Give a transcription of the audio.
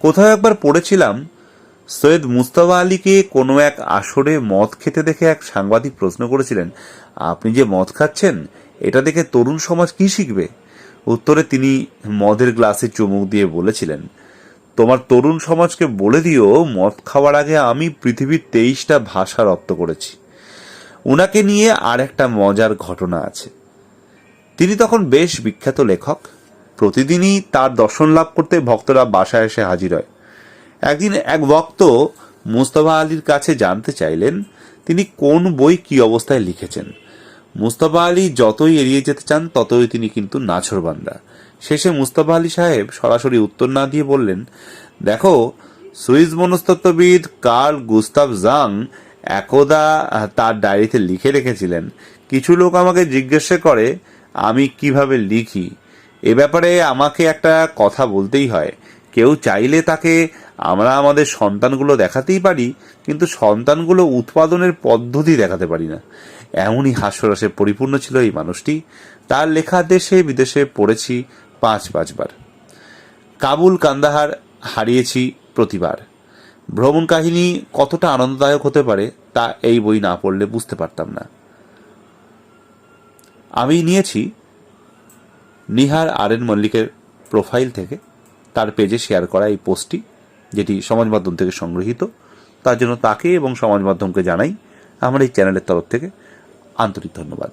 কোথাও একবার পড়েছিলাম, সৈয়দ মুস্তফা আলীকে কোনো এক আসরে মদ খেতে দেখে এক সাংবাদিক প্রশ্ন করেছিলেন, আপনি যে মদ খাচ্ছেন, এটা দেখে তরুণ সমাজ কি শিখবে? উত্তরে তিনি মদের গ্লাসে চুমুক দিয়ে বলেছিলেন, তোমার তরুণ সমাজকে বলে দিও, মদ খাওয়ার আগে আমি পৃথিবীর তেইশটা ভাষা রপ্ত করেছি। উনাকে নিয়ে আর একটা মজার ঘটনা আছে। তিনি তখন বেশ বিখ্যাত লেখক প্রতিদিনই তার দর্শন লাভ করতে ভক্তরা বাসায় এসে হাজির হয়। একদিন এক ভক্ত মুস্তফা আলীর কাছে জানতে চাইলেন, তিনি কোন বই কি অবস্থায় লিখেছেন। মুস্তফা আলী যতই এড়িয়ে যেতে চান, ততই তিনি কিন্তু নাছরবান্দা শেষে মুস্তফা আলী সাহেব সরাসরি উত্তর না দিয়ে বললেন, দেখো, সুইস মনস্তত্ত্ববিদ কার্ল গুস্তাভ জাং একদা তার ডায়েরিতে লিখে রেখেছিলেন। কিছু লোক আমাকে জিজ্ঞাসা করে, আমি কীভাবে লিখি? এ ব্যাপারে আমাকে একটা কথা বলতেই হয়। কেউ চাইলে তাকে, আমরা আমাদের সন্তানগুলো দেখাতেই পারি, কিন্তু সন্তানগুলো উৎপাদনের পদ্ধতি দেখাতে পারি না। এমনই হাস্যরসে পরিপূর্ণ ছিল এই মানুষটি। তার লেখা দেশে বিদেশে পড়েছি পাঁচ পাঁচবার। কাবুল কান্দাহার, হারিয়েছি প্রতিবার। ভ্রমণ কাহিনী কতটা আনন্দদায়ক হতে পারে, তা এই বই না পড়লে বুঝতে পারতাম না। আমি নিয়েছি নিহার আর এন মল্লিকের প্রোফাইল থেকে তার পেজে শেয়ার করা এই পোস্টটি যেটি সমাজ মাধ্যম থেকে সংগৃহীত। তার জন্য তাকে এবং সমাজ মাধ্যমকে জানাই আমার এই চ্যানেলের তরফ থেকে আন্তরিক ধন্যবাদ।